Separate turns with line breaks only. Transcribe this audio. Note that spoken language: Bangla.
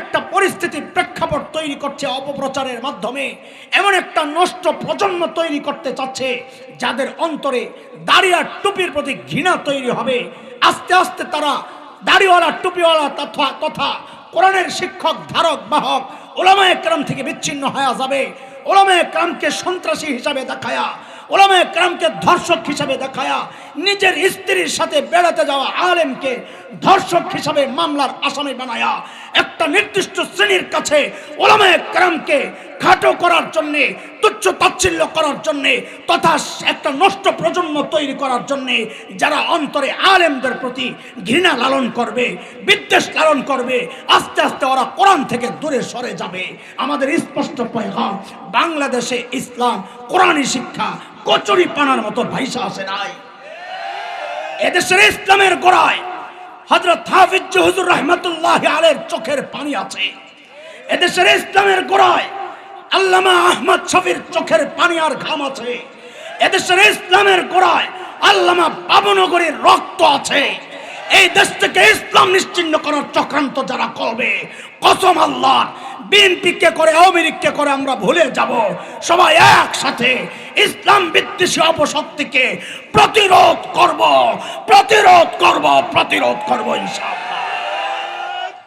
একটা পরিস্থিতি প্রেক্ষাপট তৈরি করছে অপপ্রচারের মাধ্যমে। এমন একটা নষ্ট প্রজন্ম তৈরি করতে চাচ্ছে, যাদের অন্তরে দাড়ি আর টুপির প্রতি ঘৃণা তৈরি হবে। আস্তে আস্তে তারা দাড়িওয়ালা, টুপিওয়ালা তথা তথা কোরআনের শিক্ষক, ধারক, বাহক ওলামায় ক্রাম থেকে বিচ্ছিন্ন হয়ে যাবে। ওলামায় ক্রামকে সন্ত্রাসী হিসাবে দেখায়া ওলামায় ক্রামকে ধর্ষক হিসাবে দেখায়া নিজের স্ত্রীর সাথে বেড়াতে যাওয়া আলেমকে ধর্ষক হিসাবে মামলার আসামি বানায়া একটা নির্দিষ্ট শ্রেণির কাছে ওলামায় ক্রামকে খাটো করার জন্যে, তুচ্ছ তাচ্ছিল্য করার জন্যে, তথা একটা নষ্ট প্রজন্ম তৈরি করার জন্যে যারা অন্তরে আলেমদের প্রতি ঘৃণা লালন করবে, বিদ্বেষ লালন করবে, আস্তে আস্তে ওরা কোরআন থেকে দূরে সরে যাবে। আমাদের স্পষ্ট পয়গাম, বাংলাদেশে ইসলাম কোরআনী শিক্ষা কচুরি পানার মতো ভাইসা আসে নাই। এদেশের ইসলামের গোড়ায় হজরত হাফিজ হুজুর রহমতুল্লাহ আলের চোখের পানি আছে। এদেশের ইসলামের গোড়ায় আল্লামা আহমদ শফির চোখের পানি আর ঘাম আছে। এদেশের ইসলামের গোড়ায় আল্লামা বাবনগরীর রক্ত আছে। এই দেশ থেকে ইসলাম নিশ্চিন্ন করার চক্রান্ত যারা করবে, কসম আল্লাহ বিএনপিকে করে, আওয়ামী লীগকে করে আমরা ভুলে যাব। সবাই একসাথে ইসলাম বিদ্বেষী অপশক্তিকে প্রতিরোধ করব। প্রতিরোধ করব প্রতিরোধ করব ইনশাআল্লাহ।